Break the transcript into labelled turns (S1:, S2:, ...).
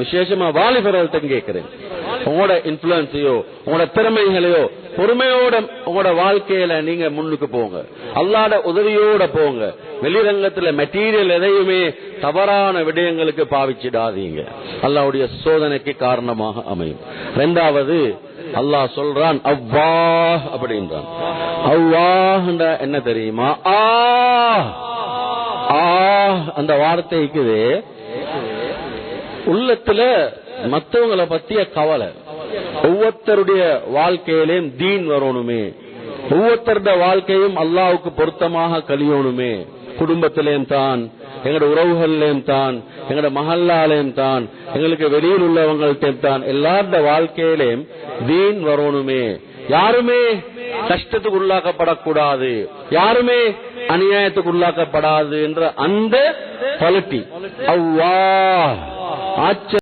S1: விசேஷமா வாலிபர்கள்ட்ட கேட்கிறேன். உங்களோட இன்ஃபுளுன்ஸையோ உங்களோட திறமைகளையோ பொறுமையோட உங்களோட வாழ்க்கையில நீங்க முன்னுக்கு போங்க. அல்லாட உதவியோட போங்க. வெளிரங்கத்துல மெட்டீரியல் எதையுமே தவறான விடயங்களுக்கு பாவிச்சிடாதீங்க. அல்லாவுடைய சோதனைக்கு காரணமாக அமையும். ரெண்டாவது அல்லாஹ் சொல்றான் அவ்வா அப்படின்றான். அவ்வாஹ் என்ன தெரியுமா? ஆ அந்த வார்த்தை உள்ளத்துல மத்தவங்கள பத்திய கவலை. ஒவ்வொருத்தருடைய வாழ்க்கையிலையும் தீன் வரணுமே. ஒவ்வொருத்தருடைய வாழ்க்கையும் அல்லாவுக்கு பொருத்தமாக கழியணுமே. குடும்பத்திலேயும் தான் எங்களோட உறவுகள்லேயும் தான் எங்களோட மகல்லாலேயும் தான் எங்களுக்கு வெளியில் உள்ளவங்கள்ட்டையும் தான் எல்லாருடைய வாழ்க்கையிலையும் தீன் வரணுமே. யாருமே கஷ்டத்துக்கு உள்ளாக்கப்படக்கூடாது. யாருமே அநியாயத்துக்கு உள்ளாக்கப்படாது என்ற அந்த குவாலிட்டி அவ்வா ஆச்சரிய